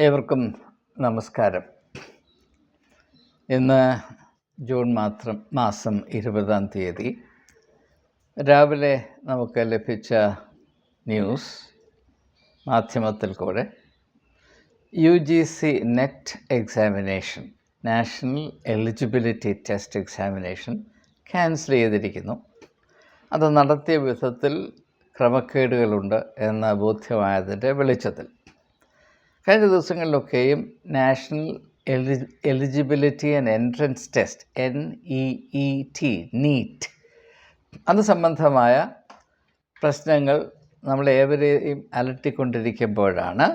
ഏവർക്കും നമസ്കാരം. ഇന്ന് ജൂൺ മാത്രം മാസം ഇരുപതാം തീയതി. രാവിലെ നമുക്ക് ലഭിച്ച ന്യൂസ് മാധ്യമത്തിൽ കൂടെ. U G C net examination national eligibility test examination cancel ചെയ്തിരിക്കുന്നു. അത് നടത്തിയ വിധത്തിൽ ക്രമക്കേടുകളുണ്ട് എന്ന ബോധ്യമായതിന്റെ വെളിച്ചത്തിൽ. കഴിഞ്ഞ ദിവസങ്ങളിലൊക്കെയും നാഷണൽ എലി eligibility and entrance test N E E T NEET അത് സംബന്ധമായ പ്രശ്നങ്ങൾ നമ്മൾ ഏവരെയും അലട്ടിക്കൊണ്ടിരിക്കുമ്പോഴാണ്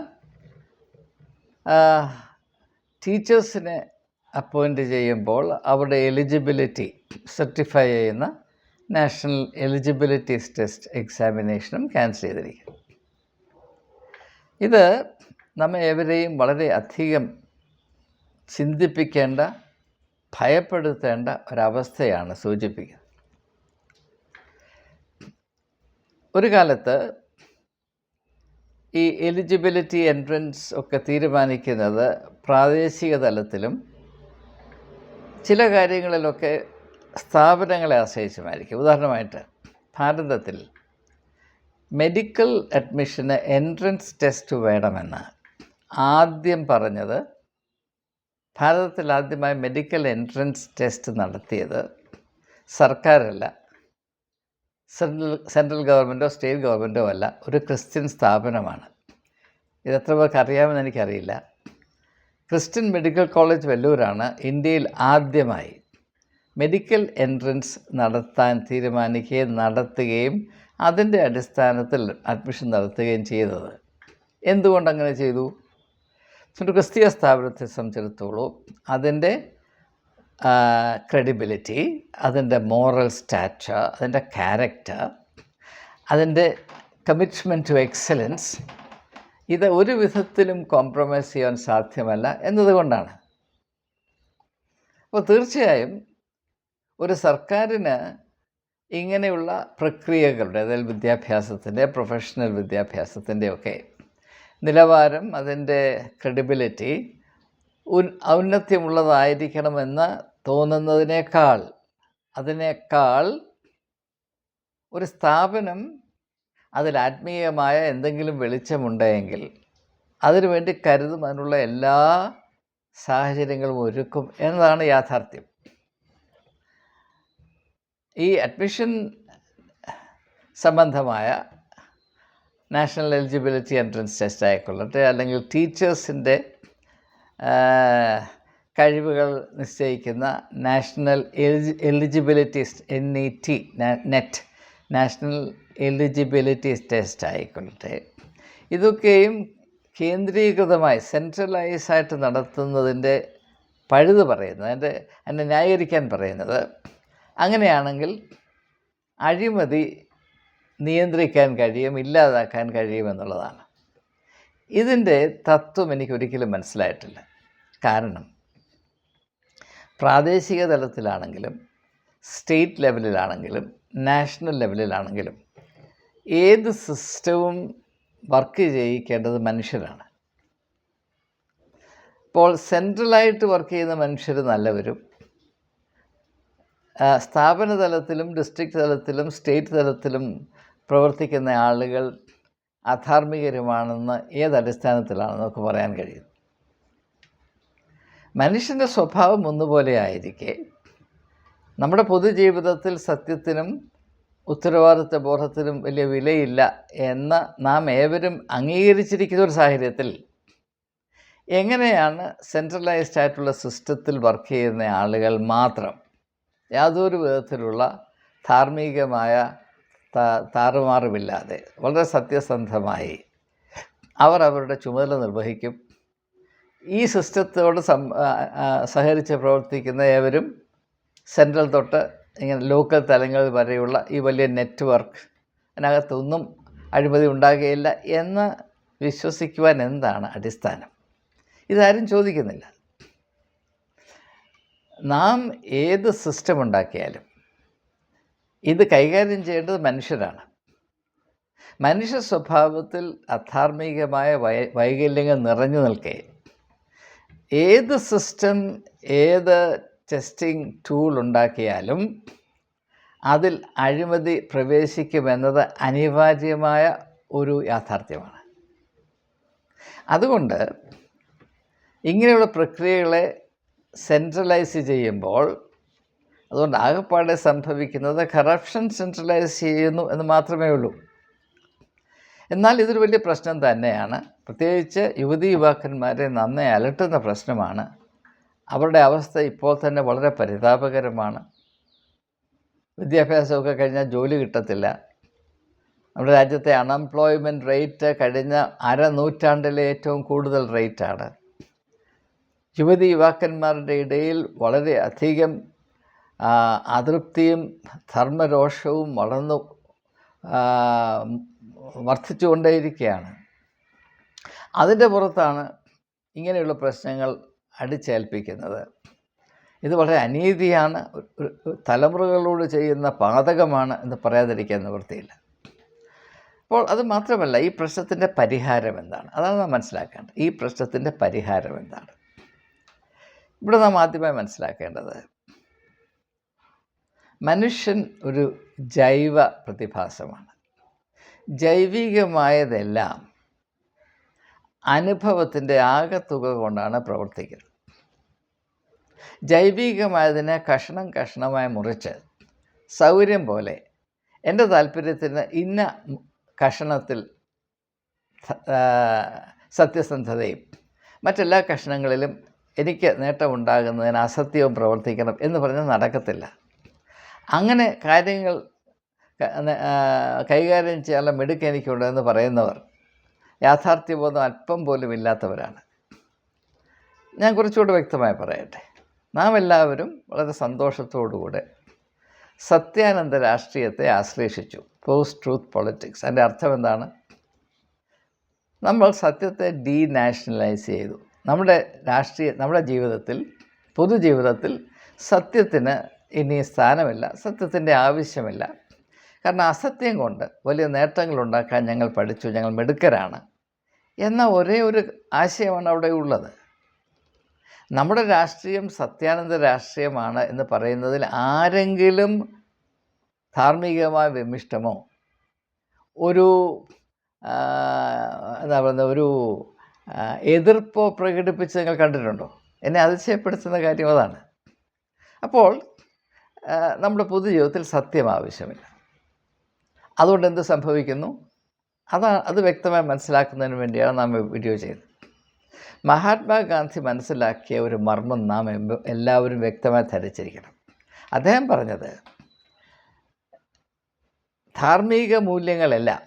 ടീച്ചേഴ്സിനെ അപ്പോയിന്റ് ചെയ്യുമ്പോൾ അവരുടെ എലിജിബിലിറ്റി സർട്ടിഫൈ ചെയ്യുന്ന നാഷണൽ എലിജിബിലിറ്റി ടെസ്റ്റ് എക്സാമിനേഷനും ക്യാൻസൽ ചെയ്തിരിക്കുന്നു. ഇത് നമ്മെ ഏവരെയും വളരെ അധികം ചിന്തിപ്പിക്കേണ്ട ഭയപ്പെടുത്തേണ്ട ഒരവസ്ഥയാണ് സൂചിപ്പിക്കുന്നത്. ഒരു കാലത്ത് ഈ എലിജിബിലിറ്റി എൻട്രൻസ് ഒക്കെ തീരുമാനിക്കുന്നത് പ്രാദേശിക തലത്തിലും ചില കാര്യങ്ങളിലൊക്കെ സ്ഥാപനങ്ങളെ ആശ്രയിച്ചുമായിരിക്കും. ഉദാഹരണമായിട്ട് ഭാരതത്തിൽ മെഡിക്കൽ അഡ്മിഷന് എൻട്രൻസ് ടെസ്റ്റ് വേണമെന്ന് ആദ്യം പറഞ്ഞത് ഭാരതത്തിൽ ആദ്യമായി മെഡിക്കൽ എൻട്രൻസ് ടെസ്റ്റ് നടത്തിയത് സർക്കാരല്ല. സെൻട്രൽ സെൻട്രൽ ഗവൺമെന്റോ സ്റ്റേറ്റ് ഗവൺമെന്റോ അല്ല. ഒരു ക്രിസ്ത്യൻ സ്ഥാപനമാണ്. ഇത് എത്ര പേർക്ക് അറിയാമെന്ന് എനിക്കറിയില്ല. ക്രിസ്ത്യൻ മെഡിക്കൽ കോളേജ് വെല്ലൂരാണ് ഇന്ത്യയിൽ ആദ്യമായി മെഡിക്കൽ എൻട്രൻസ് നടത്താൻ തീരുമാനിക്കുകയും നടത്തുകയും അതിന്റെ അടിസ്ഥാനത്തിൽ അഡ്മിഷൻ നടത്തുകയും ചെയ്തത്. എന്തുകൊണ്ട് അങ്ങനെ ചെയ്തു? ഒരു ക്രിസ്തീയ സ്ഥാപനത്തെ സംബന്ധിച്ചിടത്തോളം അതിന്റെ ക്രെഡിബിലിറ്റി അതിന്റെ മോറൽ സ്റ്റാച്ചർ അതിന്റെ ക്യാരക്ടർ അതിന്റെ കമ്മിറ്റ്മെന്റ് ടു എക്സലൻസ് ഇത് ഒരു വിധത്തിലും കോംപ്രമൈസ് ചെയ്യാൻ സാധ്യമല്ല എന്നതുകൊണ്ടാണ്. അപ്പോൾ തീർച്ചയായും ഒരു സർക്കാരിന് ഇങ്ങനെയുള്ള പ്രക്രിയകളുടെ അതായത് വിദ്യാഭ്യാസത്തിന്റെ പ്രൊഫഷണൽ വിദ്യാഭ്യാസത്തിന്റെ ഒക്കെ നിലവാരം അതിന്റെ ക്രെഡിബിലിറ്റി ഉൻ ഔന്നത്യമുള്ളതായിരിക്കണമെന്ന് തോന്നുന്നതിനേക്കാൾ അതിനേക്കാൾ ഒരു സ്ഥാപനം അതിൽ ആത്മീയമായ എന്തെങ്കിലും വെളിച്ചമുണ്ടെങ്കിൽ അതിനുവേണ്ടി കരുതും അതിനുള്ള എല്ലാ സാഹചര്യങ്ങളും ഒരുക്കും എന്നതാണ് യാഥാർത്ഥ്യം. ഈ അഡ്മിഷൻ സംബന്ധമായ നാഷണൽ എലിജിബിലിറ്റി എൻട്രൻസ് ടെസ്റ്റ് ആയിക്കൊള്ളട്ടെ അല്ലെങ്കിൽ ടീച്ചേഴ്സിന്റെ കഴിവുകൾ നിശ്ചയിക്കുന്ന national elegy eligibility N E T NET national eligibility test ആയിക്കൊള്ളട്ടെ ഇതൊക്കെയും കേന്ദ്രീകൃതമായി സെൻട്രലൈസ് ആയിട്ട് നടത്തുന്നതിന്റെ പഴുത് പറയുന്നത് അതിന്റെ അതിനെ ന്യായീകരിക്കാൻ പറയുന്നത്. അങ്ങനെയാണെങ്കിൽ അഴിമതി നിയന്ത്രിക്കാൻ കഴിയും ഇല്ലാതാക്കാൻ കഴിയുമെന്നുള്ളതാണ് ഇതിന്റെ തത്വം എനിക്ക് ഒരിക്കലും മനസ്സിലായിട്ടില്ല. കാരണം പ്രാദേശിക തലത്തിലാണെങ്കിലും സ്റ്റേറ്റ് ലെവലിലാണെങ്കിലും നാഷണൽ ലെവലിലാണെങ്കിലും ഏത് സിസ്റ്റവും വർക്ക് ചെയ്യിക്കേണ്ടത് മനുഷ്യരാണ്. ഇപ്പോൾ സെൻട്രലായിട്ട് വർക്ക് ചെയ്യുന്ന മനുഷ്യർ നല്ലവരും സ്ഥാപന തലത്തിലും ഡിസ്ട്രിക്ട് തലത്തിലും സ്റ്റേറ്റ് തലത്തിലും പ്രവർത്തിക്കുന്ന ആളുകൾ അധാർമികരുമാണെന്ന് ഏതടിസ്ഥാനത്തിലാണ് നമുക്ക് പറയാൻ കഴിയുന്നത്? മനുഷ്യന്റെ സ്വഭാവം ഒന്നുപോലെ ആയിരിക്കെ. നമ്മുടെ പൊതുജീവിതത്തിൽ സത്യത്തിനും ഉത്തരവാദിത്വ ബോധത്തിനും വലിയ വിലയില്ല എന്ന് നാം ഏവരും അംഗീകരിച്ചിരിക്കുന്ന ഒരു സാഹചര്യത്തിൽ എങ്ങനെയാണ് സെൻട്രലൈസ്ഡ് ആയിട്ടുള്ള സിസ്റ്റത്തിൽ വർക്ക് ചെയ്യുന്ന ആളുകൾ മാത്രം യാതൊരു വിധത്തിലുള്ള ധാർമ്മികമായ താറുമാറുമില്ലാതെ വളരെ സത്യസന്ധമായി അവർ അവരുടെ ചുമതല നിർവഹിക്കും. ഈ സിസ്റ്റത്തോട് സം സഹകരിച്ച് പ്രവർത്തിക്കുന്ന ഏവരും സെൻട്രൽ തൊട്ട് ഇങ്ങനെ ലോക്കൽ തലങ്ങൾ വരെയുള്ള ഈ വലിയ നെറ്റ്വർക്ക് അതിനകത്തൊന്നും അഴിമതി ഉണ്ടാകുകയില്ല എന്ന് വിശ്വസിക്കുവാൻ എന്താണ് അടിസ്ഥാനം? ഇതാരും ചോദിക്കുന്നില്ല. നാം ഏത് സിസ്റ്റം ഉണ്ടാക്കിയാലും ഇത് കൈകാര്യം ചെയ്യേണ്ടത് മനുഷ്യരാണ്. മനുഷ്യ സ്വഭാവത്തിൽ അധാർമികമായ വൈ വൈകല്യങ്ങൾ നിറഞ്ഞു നിൽക്കെ. ഏത് സിസ്റ്റം ഏത് ടെസ്റ്റിംഗ് ടൂൾ ഉണ്ടാക്കിയാലും അതിൽ അഴിമതി പ്രവേശിക്കുമെന്നത് അനിവാര്യമായ ഒരു യാഥാർത്ഥ്യമാണ്. അതുകൊണ്ട് ഇങ്ങനെയുള്ള പ്രക്രിയകളെ സെൻട്രലൈസ് ചെയ്യുമ്പോൾ അതുകൊണ്ട് ആകെപ്പാടെ സംഭവിക്കുന്നത് കറപ്ഷൻ സെൻട്രലൈസ് ചെയ്യുന്നു എന്ന് മാത്രമേ ഉള്ളൂ. എന്നാൽ ഇതൊരു വലിയ പ്രശ്നം തന്നെയാണ്. പ്രത്യേകിച്ച് യുവതി യുവാക്കന്മാരെ നന്നേ അലട്ടുന്ന പ്രശ്നമാണ്. അവരുടെ അവസ്ഥ ഇപ്പോൾ തന്നെ വളരെ പരിതാപകരമാണ്. വിദ്യാഭ്യാസമൊക്കെ കഴിഞ്ഞാൽ ജോലി കിട്ടത്തില്ല. നമ്മുടെ രാജ്യത്തെ അൺഎംപ്ലോയ്മെന്റ് റേറ്റ് കഴിഞ്ഞ അര നൂറ്റാണ്ടിലെ ഏറ്റവും കൂടുതൽ റേറ്റാണ് യുവതി യുവാക്കന്മാരുടെ ഇടയിൽ വളരെ അധികം അതൃപ്തിയും ധർമ്മരോഷവും വളർന്നു വർദ്ധിച്ചുകൊണ്ടേയിരിക്കുകയാണ്. അതിന്റെ പുറത്താണ് ഇങ്ങനെയുള്ള പ്രശ്നങ്ങൾ അടിച്ചേൽപ്പിക്കുന്നത്. ഇത് വളരെ അനീതിയാണ് തലമുറകളോട് ചെയ്യുന്ന പാതകമാണ് എന്ന് പറയാതിരിക്കാൻ നിവൃത്തിയില്ല. അപ്പോൾ അത് മാത്രമല്ല ഈ പ്രശ്നത്തിന്റെ പരിഹാരം എന്താണ്? അതാണ് നാം മനസ്സിലാക്കേണ്ടത്. ഈ പ്രശ്നത്തിന്റെ പരിഹാരം എന്താണ്? ഇവിടെ നാം ആദ്യമായി മനസ്സിലാക്കേണ്ടത് മനുഷ്യൻ ഒരു ജൈവ പ്രതിഭാസമാണ്. ജൈവികമായതെല്ലാം അനുഭവത്തിന്റെ ആകത്തുക കൊണ്ടാണ് പ്രവർത്തിക്കുന്നത്. ജൈവികമായതിനെ കഷണം കഷണമായി മുറിച്ച് സൗകര്യം പോലെ എന്റെ താല്പര്യത്തിന് ഇന്ന കഷണത്തിൽ സത്യസന്ധതയും മറ്റെല്ലാ കഷണങ്ങളിലും എനിക്ക് നേട്ടമുണ്ടാകുന്നതിന് അസത്യവും പ്രവർത്തിക്കണം എന്ന് പറഞ്ഞാൽ നടക്കത്തില്ല. അങ്ങനെ കാര്യങ്ങൾ കൈകാര്യം ചെയ്യാനുള്ള മിടുക്ക് എനിക്കുണ്ട് എന്ന് പറയുന്നവർ യാഥാർത്ഥ്യബോധം അല്പം പോലും ഇല്ലാത്തവരാണ്. ഞാൻ കുറച്ചുകൂടെ വ്യക്തമായി പറയട്ടെ. നാം എല്ലാവരും വളരെ സന്തോഷത്തോടുകൂടെ സത്യാനന്ദ രാഷ്ട്രീയത്തെ ആശ്ലേഷിച്ചു. പോസ്റ്റ് ട്രൂത്ത് പൊളിറ്റിക്സ് അതിന്റെ അർത്ഥം എന്താണ്? നമ്മൾ സത്യത്തെ ഡീ നാഷണലൈസ് ചെയ്തു. നമ്മുടെ രാഷ്ട്രീയ നമ്മുടെ ജീവിതത്തിൽ പൊതുജീവിതത്തിൽ സത്യത്തിന് ഇനി സ്ഥാനമില്ല സത്യത്തിന്റെ ആവശ്യമില്ല. കാരണം അസത്യം കൊണ്ട് വലിയ നേട്ടങ്ങൾ ഉണ്ടാക്കാൻ ഞങ്ങൾ പഠിച്ചു ഞങ്ങൾ മിടുക്കരാണ്. എന്ന ഒരേ ഒരു ആശയമാണ് അവിടെ ഉള്ളത്. നമ്മുടെ രാഷ്ട്രീയം സത്യാനന്ദ രാഷ്ട്രീയമാണ് എന്ന് പറയുന്നതിൽ ആരെങ്കിലും ധാർമ്മികമായ വിമിഷ്ടമോ? ഒരു എന്താ പറയുന്നത് ഒരു എതിർപ്പോ പ്രകടിപ്പിച്ച് നിങ്ങൾ കണ്ടിട്ടുണ്ടോ? എന്നെ അതിശയപ്പെടുത്തുന്ന കാര്യം അതാണ്. അപ്പോൾ നമ്മുടെ പൊതുജീവിതത്തിൽ സത്യം ആവശ്യമില്ല. അതുകൊണ്ട് എന്ത് സംഭവിക്കുന്നു? അതാ അത് വ്യക്തമായി മനസ്സിലാക്കുന്നതിന് വേണ്ടിയാണ് നാം വീഡിയോ ചെയ്തത് മഹാത്മാഗാന്ധി മനസ്സിലാക്കിയ ഒരു മർമ്മം നാം എല്ലാവരും വ്യക്തമായി ധരിച്ചിരിക്കണം. അദ്ദേഹം പറഞ്ഞത് ധാർമ്മിക മൂല്യങ്ങളെല്ലാം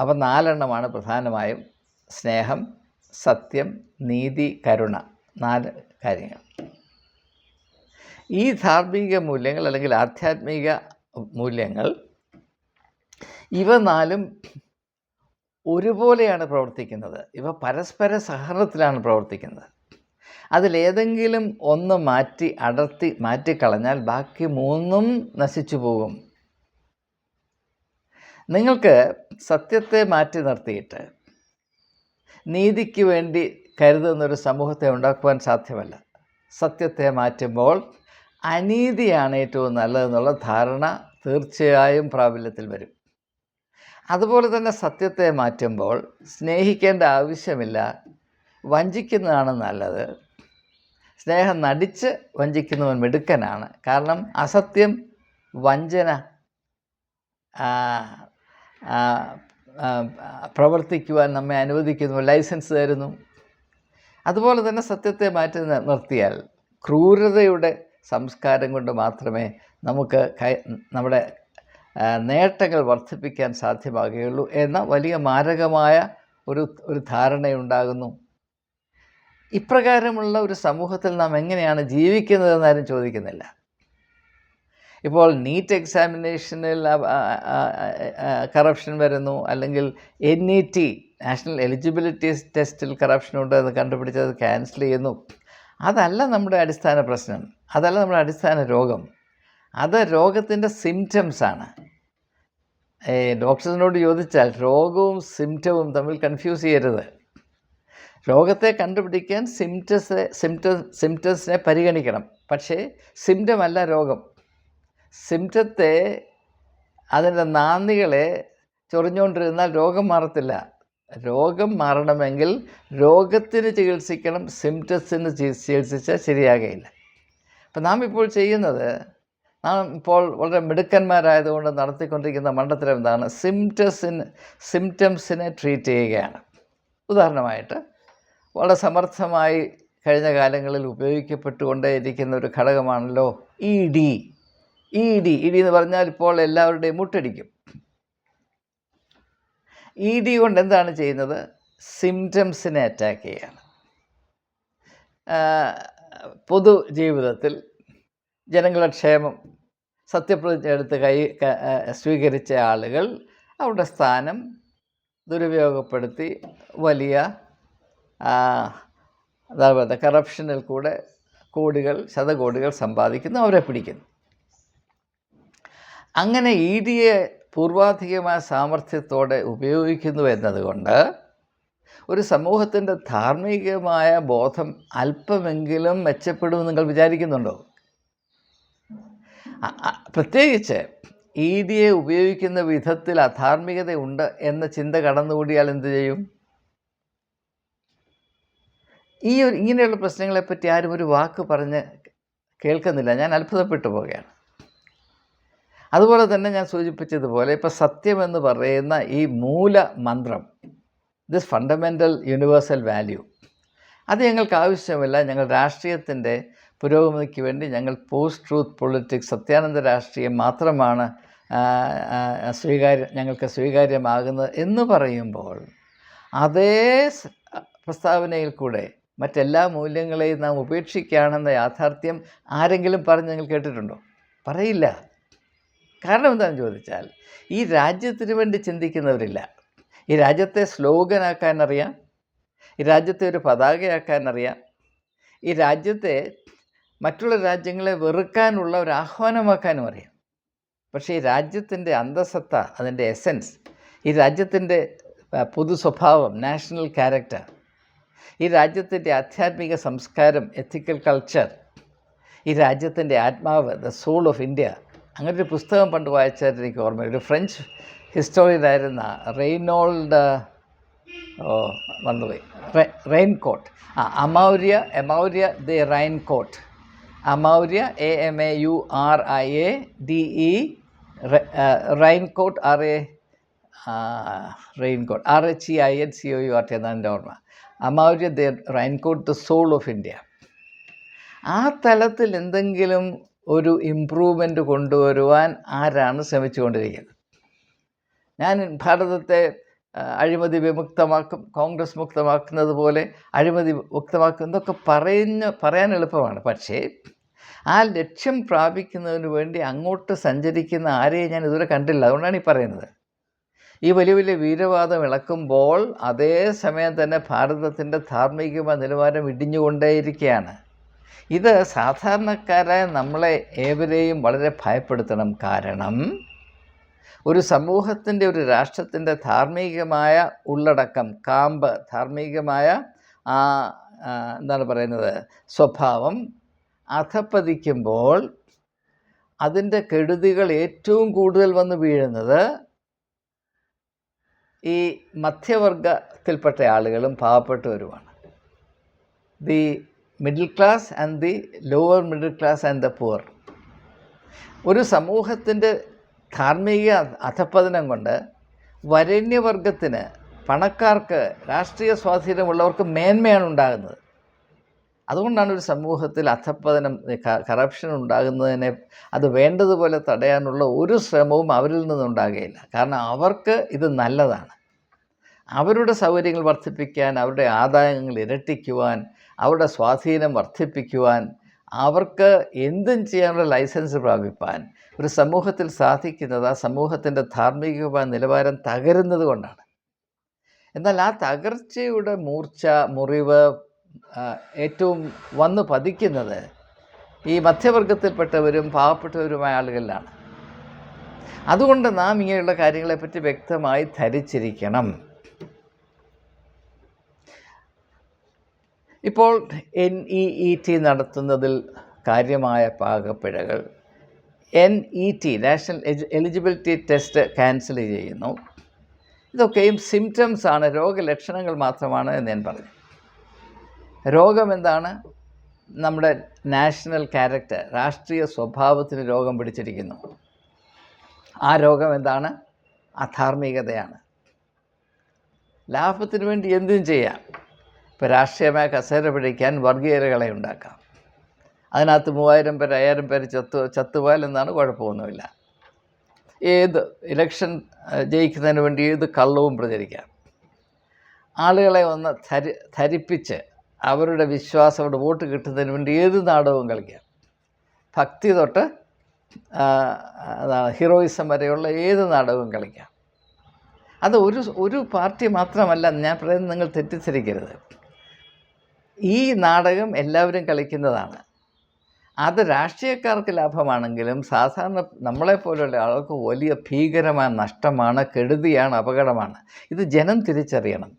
അവ നാലെണ്ണമാണ് പ്രധാനമായും സ്നേഹം സത്യം നീതി കരുണ നാല് കാര്യങ്ങൾ. ഈ ധാർമ്മിക മൂല്യങ്ങൾ അല്ലെങ്കിൽ ആധ്യാത്മിക മൂല്യങ്ങൾ ഇവ നാലും ഒരുപോലെയാണ് പ്രവർത്തിക്കുന്നത്. ഇവ പരസ്പര സഹകരണത്തിലാണ് പ്രവർത്തിക്കുന്നത്. അതിലേതെങ്കിലും ഒന്ന് മാറ്റി അടർത്തി മാറ്റിക്കളഞ്ഞാൽ ബാക്കി മൂന്നും നശിച്ചു പോകും. നിങ്ങൾക്ക് സത്യത്തെ മാറ്റി നിർത്തിയിട്ട് നീതിക്ക് വേണ്ടി കരുതുന്നൊരു സമൂഹത്തെ ഉണ്ടാക്കുവാൻ സാധ്യമല്ല. സത്യത്തെ മാറ്റുമ്പോൾ അനീതിയാണ് ഏറ്റവും നല്ലതെന്നുള്ള ധാരണ തീർച്ചയായും പ്രാബല്യത്തിൽ വരും. അതുപോലെ തന്നെ സത്യത്തെ മാറ്റുമ്പോൾ സ്നേഹിക്കേണ്ട ആവശ്യമില്ല. വഞ്ചിക്കുന്നതാണ് നല്ലത്. സ്നേഹം നടിച്ച് വഞ്ചിക്കുന്നവൻ മിടുക്കനാണ്. കാരണം അസത്യം വഞ്ചന പ്രവർത്തിക്കുവാൻ നമ്മെ അനുവദിക്കുന്നു ലൈസൻസ് തരുന്നു. അതുപോലെ തന്നെ സത്യത്തെ മാറ്റി നിർത്തിയാൽ ക്രൂരതയുടെ സംസ്കാരം കൊണ്ട് മാത്രമേ നമുക്ക് നമ്മുടെ നേട്ടങ്ങൾ വർദ്ധിപ്പിക്കാൻ സാധ്യമാകുകയുള്ളൂ എന്ന വലിയ മാരകമായ ഒരു ഒരു ധാരണയുണ്ടാകുന്നു. ഇപ്രകാരമുള്ള ഒരു സമൂഹത്തിൽ നാം എങ്ങനെയാണ് ജീവിക്കുന്നതെന്ന് ആരും ചോദിക്കുന്നില്ല. ഇപ്പോൾ നീറ്റ് എക്സാമിനേഷനിൽ കറപ്ഷൻ വരുന്നു. അല്ലെങ്കിൽ N E T national eligibility ടെസ്റ്റിൽ കറപ്ഷൻ ഉണ്ട് എന്ന് കണ്ടുപിടിച്ചത് ക്യാൻസൽ ചെയ്യുന്നു. അതല്ല നമ്മുടെ അടിസ്ഥാന പ്രശ്നം. അതല്ല നമ്മുടെ അടിസ്ഥാന രോഗം. അത് രോഗത്തിന്റെ സിംറ്റംസാണ് ആണ്. ഡോക്ടേഴ്സിനോട് ചോദിച്ചാൽ രോഗവും സിംറ്റവും തമ്മിൽ കൺഫ്യൂസ് ചെയ്യരുത്. രോഗത്തെ കണ്ടുപിടിക്കാൻ സിംറ്റസ് സിംറ്റ സിംറ്റംസിനെ പരിഗണിക്കണം. പക്ഷേ സിംറ്റം അല്ല രോഗം. സിംറ്റത്തെ അതിന്റെ നാന്ദികളെ ചൊറിഞ്ഞുകൊണ്ടിരുന്നാൽ രോഗം മാറത്തില്ല. രോഗം മാറണമെങ്കിൽ രോഗത്തിന് ചികിത്സിക്കണം സിംറ്റംസിന് ചികിത്സിച്ചാൽ ശരിയാകയില്ല. അപ്പം നാം ഇപ്പോൾ ചെയ്യുന്നത് നാം ഇപ്പോൾ വളരെ മിടുക്കന്മാരായതുകൊണ്ട് നടത്തിക്കൊണ്ടിരിക്കുന്ന മണ്ഡലത്തിൽ എന്താണ് സിംറ്റസിന് സിംറ്റംസിനെ ട്രീറ്റ് ചെയ്യുകയാണ്. ഉദാഹരണമായിട്ട് വളരെ സമർത്ഥമായി കഴിഞ്ഞ കാലങ്ങളിൽ ഉപയോഗിക്കപ്പെട്ടുകൊണ്ടേയിരിക്കുന്ന ഒരു ഘടകമാണല്ലോ E D. E D E D എന്ന് പറഞ്ഞാൽ ഇപ്പോൾ എല്ലാവരുടെയും മുട്ടടിക്കും. ഇ ഡി കൊണ്ട് എന്താണ് ചെയ്യുന്നത്? സിംറ്റംസിനെ അറ്റാക്ക് ചെയ്യുകയാണ് പൊതു ജീവിതത്തിൽ ജനങ്ങളുടെ ക്ഷേമം സത്യപ്രതിജ്ഞ എടുത്ത് കൈ സ്വീകരിച്ച ആളുകൾ അവരുടെ സ്ഥാനം ദുരുപയോഗപ്പെടുത്തി വലിയ എന്താ പറയുക കറപ്ഷനിൽ കൂടെ കോടികൾ ശതകോടികൾ സമ്പാദിക്കുന്നു അവരെ പിടിക്കുന്നു. അങ്ങനെ ഇ ഡിയെ പൂർവാധികമായ സാമർഥ്യത്തോടെ ഉപയോഗിക്കുന്നു എന്നതുകൊണ്ട് ഒരു സമൂഹത്തിന്റെ ധാർമ്മികമായ ബോധം അല്പമെങ്കിലും മെച്ചപ്പെടുമെന്ന് നിങ്ങൾ വിചാരിക്കുന്നുണ്ടോ? പ്രത്യേകിച്ച് ഡിയെ ഉപയോഗിക്കുന്ന വിധത്തിൽ അധാർമികതയുണ്ട് എന്ന ചിന്ത കടന്നുകൂടിയാൽ എന്ത് ചെയ്യും? ഈ ഒരു ഇങ്ങനെയുള്ള പ്രശ്നങ്ങളെപ്പറ്റി ആരും ഒരു വാക്ക് പറഞ്ഞ് കേൾക്കുന്നില്ല. ഞാൻ അത്ഭുതപ്പെട്ടു പോവുകയാണ്. അതുപോലെ തന്നെ ഞാൻ സൂചിപ്പിച്ചതുപോലെ ഇപ്പോൾ സത്യമെന്ന് പറയുന്ന ഈ മൂല മന്ത്രം ദിസ് ഫണ്ടമെന്റൽ യൂണിവേഴ്സൽ വാല്യൂ അത് ഞങ്ങൾക്ക് ആവശ്യമില്ല. ഞങ്ങൾ രാഷ്ട്രീയത്തിന്റെ പുരോഗതിക്ക് വേണ്ടി ഞങ്ങൾ പോസ്റ്റ് ട്രൂത്ത് പൊളിറ്റിക്സ് സത്യാനന്ദ രാഷ്ട്രീയം മാത്രമാണ് സ്വീകാര്യ ഞങ്ങൾക്ക് സ്വീകാര്യമാകുന്നത് എന്ന് പറയുമ്പോൾ അതേ പ്രസ്താവനയിൽ കൂടെ മറ്റെല്ലാ മൂല്യങ്ങളെയും നാം ഉപേക്ഷിക്കുകയാണെന്ന യാഥാർത്ഥ്യം ആരെങ്കിലും പറഞ്ഞ് നിങ്ങൾ കേട്ടിട്ടുണ്ടോ? പറയില്ല. കാരണം എന്താണെന്ന് ചോദിച്ചാൽ ഈ രാജ്യത്തിന് വേണ്ടി ചിന്തിക്കുന്നവരില്ല. ഈ രാജ്യത്തെ സ്ലോഗനാക്കാൻ അറിയാം ഈ രാജ്യത്തെ ഒരു പതാകയാക്കാൻ അറിയാം ഈ രാജ്യത്തെ മറ്റുള്ള രാജ്യങ്ങളെ വെറുക്കാനുള്ള ഒരു ആഹ്വാനമാക്കാനും അറിയാം. പക്ഷേ ഈ രാജ്യത്തിന്റെ അന്തസത്ത അതിന്റെ എസൻസ് ഈ രാജ്യത്തിന്റെ പൊതു സ്വഭാവം നാഷണൽ ക്യാരക്ടർ ഈ രാജ്യത്തിന്റെ ആധ്യാത്മിക സംസ്കാരം എത്തിക്കൽ കൾച്ചർ ഈ രാജ്യത്തിന്റെ ആത്മാവ് ദ സോൾ ഓഫ് ഇന്ത്യ അങ്ങനെ ഒരു പുസ്തകം പണ്ട് വായിച്ചായിട്ട് എനിക്ക് ഓർമ്മ. ഒരു ഫ്രഞ്ച് ഹിസ്റ്റോറിയനായിരുന്ന റെയ്നോൾഡ് ഓ വന്നുപോയി. റെയിൻ കോട്ട് ആ Amauria Amauria the raincoat Amauria A M A U R I A D E raincoat R A raincoat R H E I N C O U R T എന്നാണ് എന്റെ ഓർമ്മ. Amauria the raincoat the soul of India. ആ തലത്തിൽ എന്തെങ്കിലും ഒരു improvement കൊണ്ടുവരുവാൻ ആരാണ് ശ്രമിച്ചുകൊണ്ടിരിക്കുന്നത്? ഞാൻ ഭാരതത്തെ അഴിമതി വിമുക്തമാക്കും കോൺഗ്രസ് മുക്തമാക്കുന്നത് പോലെ അഴിമതി മുക്തമാക്കും എന്നൊക്കെ പറയുന്ന പറയാൻ എളുപ്പമാണ്. പക്ഷേ ആ ലക്ഷ്യം പ്രാപിക്കുന്നതിന് വേണ്ടി അങ്ങോട്ട് സഞ്ചരിക്കുന്ന ആരെയും ഞാൻ ഇതുവരെ കണ്ടില്ല. അതുകൊണ്ടാണ് ഈ പറയുന്നത്. ഈ വലിയ വലിയ വീരവാദം ഇളക്കുമ്പോൾ അതേ സമയം തന്നെ ഭാരതത്തിന്റെ ധാർമ്മികമായ നിലവാരം ഇടിഞ്ഞുകൊണ്ടേയിരിക്കുകയാണ്. ഇത് സാധാരണക്കാരെ നമ്മളെ ഏവരെയും വളരെ ഭയപ്പെടുത്തണം. കാരണം ഒരു സമൂഹത്തിന്റെ ഒരു രാഷ്ട്രത്തിന്റെ ധാർമ്മികമായ ഉള്ളടക്കം കാമ്പ് ധാർമ്മികമായ ആ എന്താണ് പറയുന്നത് സ്വഭാവം അധപ്പതിക്കുമ്പോൾ അതിന്റെ കെടുതികൾ ഏറ്റവും കൂടുതൽ വന്ന് വീഴുന്നത് ഈ മധ്യവർഗത്തിൽപ്പെട്ട ആളുകളും പാവപ്പെട്ടവരുമാണ്. The middle class and the lower middle class and the poor ഒരു സമൂഹത്തിന്റെ ധാർമ്മിക അധപ്പതനം കൊണ്ട് വരണ്യവർഗത്തിന് പണക്കാർക്ക് രാഷ്ട്രീയ സ്വാധീനമുള്ളവർക്ക് മേന്മയാണ് ഉണ്ടാകുന്നത്. അതുകൊണ്ടാണ് ഒരു സമൂഹത്തിൽ അധപ്പതനം കറപ്ഷൻ ഉണ്ടാകുന്നതിനെ അത് വേണ്ടതുപോലെ തടയാനുള്ള ഒരു ശ്രമവും അവരിൽ നിന്നുണ്ടാകുകയില്ല. കാരണം അവർക്ക് ഇത് നല്ലതാണ്. അവരുടെ സൗകര്യങ്ങൾ വർദ്ധിപ്പിക്കാൻ അവരുടെ ആദായങ്ങൾ ഇരട്ടിക്കുവാൻ അവരുടെ സ്വാധീനം വർദ്ധിപ്പിക്കുവാൻ അവർക്ക് എന്തും ചെയ്യാനുള്ള ലൈസൻസ് പ്രാപിപ്പാൻ ഒരു സമൂഹത്തിൽ സാധിക്കുന്നത് ആ സമൂഹത്തിന്റെ ധാർമ്മികമായ നിലവാരം തകരുന്നത് കൊണ്ടാണ്. എന്നാൽ ആ തകർച്ചയുടെ മൂർച്ച മുറിവ് ഏറ്റവും വന്നു പതിക്കുന്നത് ഈ മധ്യവർഗത്തിൽപ്പെട്ടവരും പാവപ്പെട്ടവരുമായ ആളുകളിലാണ്. അതുകൊണ്ട് നാം ഇങ്ങനെയുള്ള കാര്യങ്ങളെപ്പറ്റി വ്യക്തമായി ധരിച്ചിരിക്കണം. ഇപ്പോൾ എൻ ഇ ഇ ടി നടത്തുന്നതിൽ കാര്യമായ പാകപ്പിഴകൾ. N E T national eligibility test cancel ചെയ്യുന്നു. ഇതൊക്കെയും സിംറ്റംസ് ആണ് രോഗലക്ഷണങ്ങൾ മാത്രമാണ് എന്ന് ഞാൻ പറഞ്ഞു. രോഗം എന്താണ്? നമ്മുടെ നാഷണൽ ക്യാരക്ടർ രാഷ്ട്രീയ സ്വഭാവത്തിന് രോഗം പിടിച്ചിരിക്കുന്നു. ആ രോഗം എന്താണ്? അധാർമികതയാണ്. ലാഭത്തിന് വേണ്ടി എന്തും ചെയ്യാം. ഇപ്പോൾ രാഷ്ട്രീയമായ കസേര പിടിക്കാൻ വർഗീയതകളെ ഉണ്ടാക്കാം. അതിനകത്ത് മൂവായിരം പേര് അയ്യായിരം പേര് ചത്തു ചത്തുപോയാൽ എന്നാണ് കുഴപ്പമൊന്നുമില്ല. ഏത് ഇലക്ഷൻ ജയിക്കുന്നതിന് വേണ്ടി ഏത് കള്ളവും പ്രചരിക്കാം. ആളുകളെ ഒന്ന് ധരി ധരിപ്പിച്ച് അവരുടെ വിശ്വാസം അവിടെ വോട്ട് കിട്ടുന്നതിന് വേണ്ടി ഏത് നാടകവും കളിക്കാം. ഭക്തി തൊട്ട് ഹീറോയിസം വരെയുള്ള ഏത് നാടകവും കളിക്കാം. അത് ഒരു ഒരു പാർട്ടി മാത്രമല്ല ഞാൻ പറയുന്നത് നിങ്ങൾ തെറ്റിദ്ധരിക്കരുത്. ഈ നാടകം എല്ലാവരും കളിക്കുന്നതാണ്. അത് രാഷ്ട്രീയക്കാർക്ക് ലാഭമാണെങ്കിലും സാധാരണ നമ്മളെപ്പോലുള്ള ആൾക്ക് വലിയ ഭീകരമായ നഷ്ടമാണ് കെടുതിയാണ് അപകടമാണ്. ഇത് ജനം തിരിച്ചറിയണം.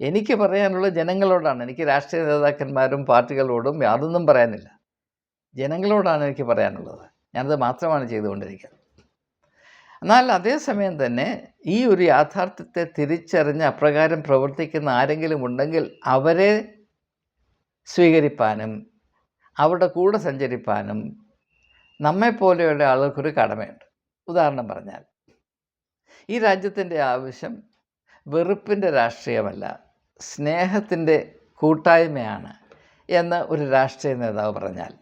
എനിക്ക് പറയാനുള്ള ജനങ്ങളോടാണ്. എനിക്ക് രാഷ്ട്രീയ നേതാക്കന്മാരും പാർട്ടികളോടും യാതൊന്നും പറയാനില്ല. ജനങ്ങളോടാണ് എനിക്ക് പറയാനുള്ളത്. ഞാനത് മാത്രമാണ് ചെയ്തുകൊണ്ടിരിക്കുന്നത്. എന്നാൽ അതേസമയം തന്നെ ഈ ഒരു യാഥാർത്ഥ്യത്തെ തിരിച്ചറിഞ്ഞ് അപ്രകാരം പ്രവർത്തിക്കുന്ന ആരെങ്കിലും ഉണ്ടെങ്കിൽ അവരെ സ്വീകരിപ്പാനും അവരുടെ കൂടെ സഞ്ചരിപ്പാനും നമ്മെപ്പോലെയുള്ള ആളുകൾക്കൊരു കടമയുണ്ട്. ഉദാഹരണം പറഞ്ഞാൽ ഈ രാജ്യത്തിന്റെ ആവശ്യം വെറുപ്പിന്റെ രാഷ്ട്രീയമല്ല സ്നേഹത്തിന്റെ കൂട്ടായ്മയാണ് എന്ന് ഒരു രാഷ്ട്രീയ നേതാവ് പറഞ്ഞാൽ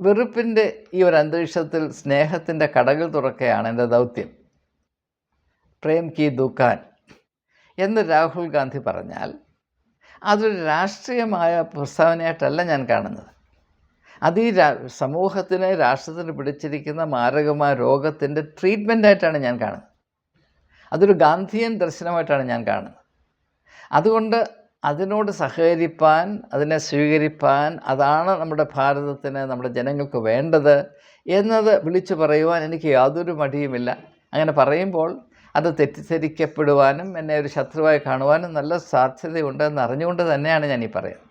വെറുപ്പിന്റെ ഈ ഒരു അന്തരീക്ഷത്തിൽ സ്നേഹത്തിന്റെ കടകൾ തുറക്കുകയാണ് എന്റെ ദൗത്യം. പ്രേം കി ദുക്കാൻ എന്ന് രാഹുൽ ഗാന്ധി പറഞ്ഞാൽ അതൊരു രാഷ്ട്രീയമായ പ്രസ്താവനയായിട്ടല്ല ഞാൻ കാണുന്നത്. അത് ഈ സമൂഹത്തിന് രാഷ്ട്രത്തിന് പിടിച്ചിരിക്കുന്ന മാരകമായ രോഗത്തിന്റെ ട്രീറ്റ്മെന്റായിട്ടാണ് ഞാൻ കാണുന്നത്. അതൊരു ഗാന്ധിയൻ ദർശനമായിട്ടാണ് ഞാൻ കാണുന്നത്. അതുകൊണ്ട് അതിനോട് സഹകരിപ്പാൻ അതിനെ സ്വീകരിപ്പാൻ അതാണ് നമ്മുടെ ഭാരതത്തിന് നമ്മുടെ ജനങ്ങൾക്ക് വേണ്ടത് എന്നത് വിളിച്ചു പറയുവാൻ എനിക്ക് യാതൊരു മടിയുമില്ല. അങ്ങനെ പറയുമ്പോൾ അത് തെറ്റിദ്ധരിക്കപ്പെടുവാനും എന്നെ ഒരു ശത്രുവായി കാണുവാനും നല്ല സാധ്യതയുണ്ടെന്ന് അറിഞ്ഞുകൊണ്ട് തന്നെയാണ് ഞാനീ പറയുന്നത്.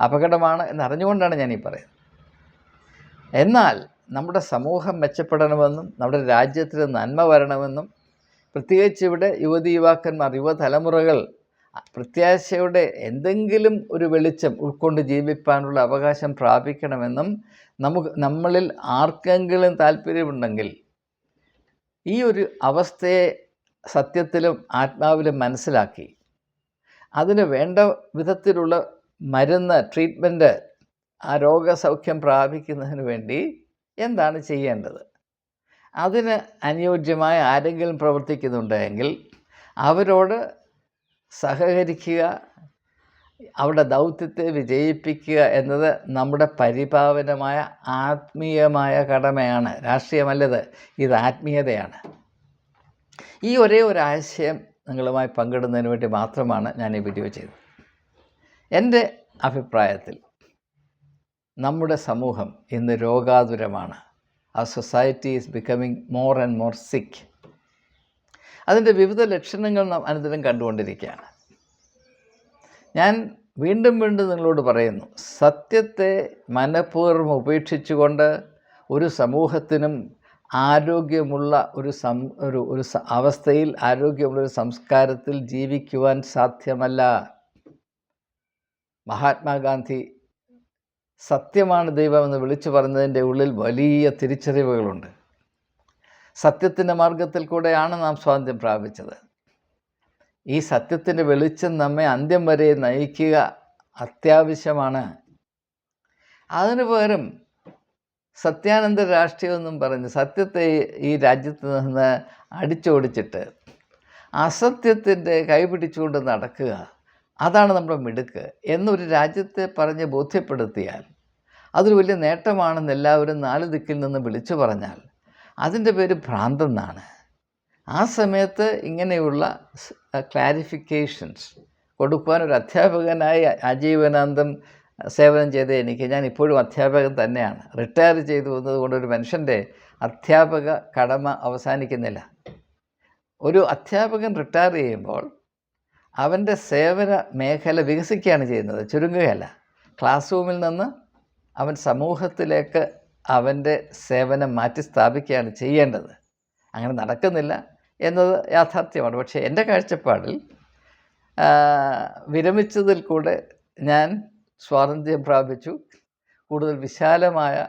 അപകടമാണ് എന്നറിഞ്ഞുകൊണ്ടാണ് ഞാനീ പറയുന്നത്. എന്നാൽ നമ്മുടെ സമൂഹം മെച്ചപ്പെടണമെന്നും നമ്മുടെ രാജ്യത്തിന് നന്മ വരണമെന്നും പ്രത്യേകിച്ച് ഇവിടെ യുവതി യുവാക്കന്മാർ യുവതലമുറകൾ പ്രത്യാശയുടെ എന്തെങ്കിലും ഒരു വെളിച്ചം ഉൾക്കൊണ്ട് ജീവിപ്പാനുള്ള അവകാശം പ്രാപിക്കണമെന്നും നമുക്ക് നമ്മളിൽ ആർക്കെങ്കിലും താല്പര്യമുണ്ടെങ്കിൽ ഈ ഒരു അവസ്ഥയെ സത്യത്തിലും ആത്മാവിലും മനസ്സിലാക്കി. അതിന് വേണ്ട വിധത്തിലുള്ള മരുന്ന് ട്രീറ്റ്മെന്റ് ആ രോഗസൗഖ്യം പ്രാപിക്കുന്നതിന് വേണ്ടി എന്താണ് ചെയ്യേണ്ടത്? അതിന് അനുയോജ്യമായ ആരെങ്കിലും പ്രവർത്തിക്കുന്നുണ്ടെങ്കിൽ അവരോട് സഹകരിക്കുക അവരുടെ ദൗത്യത്തെ വിജയിപ്പിക്കുക എന്നത് നമ്മുടെ പരിപാവനമായ ആത്മീയമായ കടമയാണ്. രാഷ്ട്രീയമല്ലത് ഇത് ആത്മീയതയാണ്. ഈ ഒരേ ഒരു ആശയം നിങ്ങളുമായി പങ്കിടുന്നതിന് വേണ്ടി മാത്രമാണ് ഞാൻ ഈ വീഡിയോ ചെയ്തത്. എന്റെ അഭിപ്രായത്തിൽ നമ്മുടെ സമൂഹം ഇന്ന് രോഗാതുരമാണ്. ആ society is becoming more and more sick അതിന്റെ വിവിധ ലക്ഷണങ്ങൾ നാം അനുദിനം കണ്ടുകൊണ്ടിരിക്കുകയാണ്. ഞാൻ വീണ്ടും വീണ്ടും നിങ്ങളോട് പറയുന്നു സത്യത്തെ മനഃപൂർവം ഉപേക്ഷിച്ചുകൊണ്ട് ഒരു സമൂഹത്തിനും ആരോഗ്യമുള്ള ഒരു സം ഒരു ഒരു അവസ്ഥയിൽ ആരോഗ്യമുള്ള ഒരു സംസ്കാരത്തിൽ ജീവിക്കുവാൻ സാധ്യമല്ല. മഹാത്മാഗാന്ധി സത്യമാണ് ദൈവമെന്ന് വിളിച്ചു പറഞ്ഞതിന്റെ ഉള്ളിൽ വലിയ തിരിച്ചറിവുകളുണ്ട്. സത്യത്തിന്റെ മാർഗത്തിൽ കൂടെയാണ് നാം സ്വാതന്ത്ര്യം പ്രാപിച്ചത്. ഈ സത്യത്തിന്റെ വെളിച്ചം നമ്മെ അന്ത്യം വരെ നയിക്കുക അത്യാവശ്യമാണ്. അതിനു പകരം സത്യാനന്ദ രാഷ്ട്രീയമെന്നും പറഞ്ഞ് സത്യത്തെ ഈ രാജ്യത്ത് നിന്ന് അടിച്ചോടിച്ചിട്ട് അസത്യത്തിന്റെ കൈപിടിച്ചുകൊണ്ട് നടക്കുക. അതാണ് നമ്മുടെ മിടുക്ക് എന്നൊരു രാജ്യത്തെ പറഞ്ഞ് ബോധ്യപ്പെടുത്തിയാൽ അതൊരു വലിയ നേട്ടമാണെന്ന് എല്ലാവരും നാല് ദിക്കിൽ നിന്ന് വിളിച്ചു പറഞ്ഞാൽ അതിന്റെ പേര് ഭ്രാന്തെന്നാണ്. ആ സമയത്ത് ഇങ്ങനെയുള്ള ക്ലാരിഫിക്കേഷൻസ് കൊടുക്കുവാൻ ഒരു അധ്യാപകനായി ആജീവനാന്തം സേവനം ചെയ്ത എനിക്ക് ഞാൻ ഇപ്പോഴും അധ്യാപകൻ തന്നെയാണ്. റിട്ടയർ ചെയ്തു വന്നതുകൊണ്ട് ഒരു മനുഷ്യന്റെ അധ്യാപക കടമ അവസാനിക്കുന്നില്ല. ഒരു അധ്യാപകൻ റിട്ടയർ ചെയ്യുമ്പോൾ അവന്റെ സേവന മേഖല വികസിക്കുകയാണ് ചെയ്യുന്നത് ചുരുങ്ങുകയല്ല. ക്ലാസ് റൂമിൽ നിന്ന് അവൻ സമൂഹത്തിലേക്ക് അവന്റെ സേവനം മാറ്റി സ്ഥാപിക്കുകയാണ് ചെയ്യേണ്ടത്. അങ്ങനെ നടക്കുന്നില്ല. എന്നത് യാഥാർത്ഥ്യമാണ്. പക്ഷേ എന്റെ കാഴ്ചപ്പാടിൽ വിരമിച്ചതിൽ കൂടെ ഞാൻ സ്വാതന്ത്ര്യം പ്രാപിച്ചു. കൂടുതൽ വിശാലമായ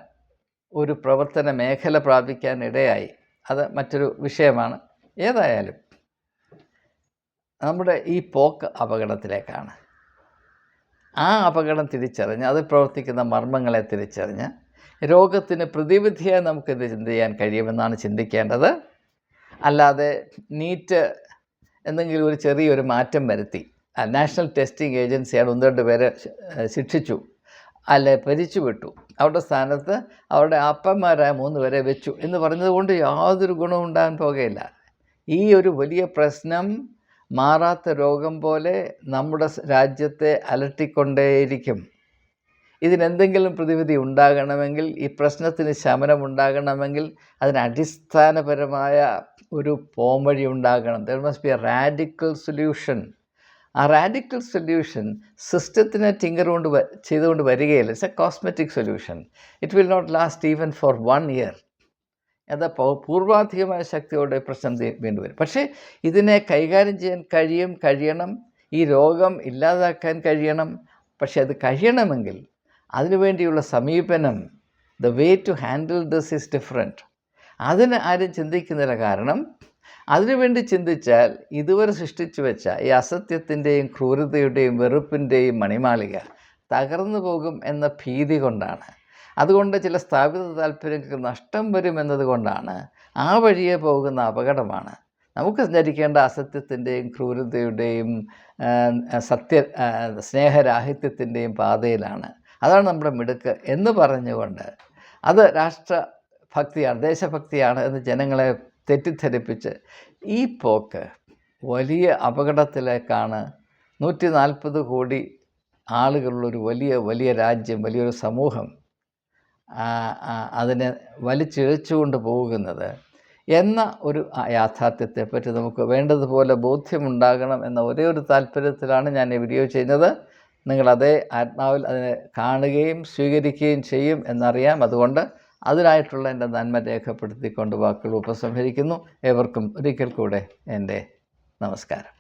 ഒരു പ്രവർത്തന മേഖല പ്രാപിക്കാൻ ഇടയായി അത് മറ്റൊരു വിഷയമാണ്. ഏതായാലും നമ്മുടെ ഈ പോക്ക് അപകടത്തിലേക്കാണ്. ആ അപകടം തിരിച്ചറിഞ്ഞ് അത് പ്രവർത്തിക്കുന്ന മർമ്മങ്ങളെ തിരിച്ചറിഞ്ഞ് രോഗത്തിന് പ്രതിവിധിയായി നമുക്കിത് ചിന്ത ചെയ്യാൻ കഴിയുമെന്നാണ് ചിന്തിക്കേണ്ടത്. അല്ലാതെ നീറ്റ് എന്തെങ്കിലും ഒരു ചെറിയൊരു മാറ്റം വരുത്തി. നാഷണൽ ടെസ്റ്റിംഗ് ഏജൻസിയാണ് ഒന്ന് രണ്ട് പേരെ ശിക്ഷിച്ചു. അല്ലെ ഭരിച്ചു വിട്ടു. അവരുടെ സ്ഥാനത്ത് അവരുടെ അപ്പന്മാരായ മൂന്ന് പേരെ വെച്ചു എന്ന് പറഞ്ഞത് കൊണ്ട് യാതൊരു ഗുണവും ഉണ്ടാകാൻ പോകുകയില്ല. ഈ ഒരു വലിയ പ്രശ്നം മാറാത്ത രോഗം പോലെ നമ്മുടെ രാജ്യത്തെ അലട്ടിക്കൊണ്ടേയിരിക്കും. ഇതിനെന്തെങ്കിലും പ്രതിവിധി ഉണ്ടാകണമെങ്കിൽ ഈ പ്രശ്നത്തിന് ശമനം ഉണ്ടാകണമെങ്കിൽ അതിന് അടിസ്ഥാനപരമായ ഒരു പോംവഴി ഉണ്ടാകണം. There must be a radical solution ആ റാഡിക്കൽ സൊല്യൂഷൻ സിസ്റ്റത്തിനെ ടിങ്കർ കൊണ്ട് ചെയ്തുകൊണ്ട് വരികയില്ല. It's a cosmetic solution it will not last even for one year അത് പൗ- പൂർവാധികമായ ശക്തിയോടെ പ്രശ്നം വീണ്ടും വരും. പക്ഷേ ഇതിനെ കൈകാര്യം ചെയ്യാൻ കഴിയും കഴിയണം. ഈ രോഗം ഇല്ലാതാക്കാൻ കഴിയണം. പക്ഷേ അത് കഴിയണമെങ്കിൽ അതിനുവേണ്ടിയുള്ള സമീപനം the way to handle this is different അതിന് ആരും ചിന്തിക്കുന്നില്ല കാരണം അതിനുവേണ്ടി ചിന്തിച്ചാൽ ഇതുവരെ സൃഷ്ടിച്ചു വെച്ച ഈ അസത്യത്തിന്റെയും ക്രൂരതയുടെയും വെറുപ്പിന്റെയും മണിമാളിക തകർന്നു പോകും എന്ന ഭീതി കൊണ്ടാണ്. അതുകൊണ്ട് ചില സ്ഥാപിത താല്പര്യങ്ങൾക്ക് നഷ്ടം വരും എന്നതുകൊണ്ടാണ് ആ വഴിയെ പോകുന്ന അപകടമാണ്. നമുക്ക് സഞ്ചരിക്കേണ്ട അസത്യത്തിന്റെയും ക്രൂരതയുടെയും സത്യ സ്നേഹരാഹിത്യത്തിന്റെയും പാതയിലാണ്. അതാണ് നമ്മുടെ മിടുക്ക് എന്ന് പറഞ്ഞുകൊണ്ട് അത് രാഷ്ട്രഭക്തിയാണ് ദേശഭക്തിയാണ് എന്ന് ജനങ്ങളെ തെറ്റിദ്ധരിപ്പിച്ച് ഈ പോക്ക് വലിയ അപകടത്തിലേക്കാണ് നൂറ്റി നാൽപ്പത് കോടി ആളുകളുള്ളൊരു വലിയ വലിയ രാജ്യം വലിയൊരു സമൂഹം അതിനെ വലിച്ചിഴച്ചുകൊണ്ട് പോകുന്നത് എന്ന ഒരു യാഥാർത്ഥ്യത്തെപ്പറ്റി നമുക്ക് വേണ്ടതുപോലെ ബോധ്യമുണ്ടാകണം എന്ന ഒരേ ഒരു താല്പര്യത്തിലാണ് ഞാൻ ഈ വീഡിയോ ചെയ്യുന്നത്. നിങ്ങൾ അതേ ആത്മാവിൽ അതിനെ കാണുകയും സ്വീകരിക്കുകയും ചെയ്യും എന്നറിയാം. അതുകൊണ്ട് അതിനായിട്ടുള്ള എന്റെ നന്മ രേഖപ്പെടുത്തിക്കൊണ്ട് വാക്കുകൾ ഉപസംഹരിക്കുന്നു. ഏവർക്കും ഒരിക്കൽ കൂടെ എന്റെ നമസ്കാരം.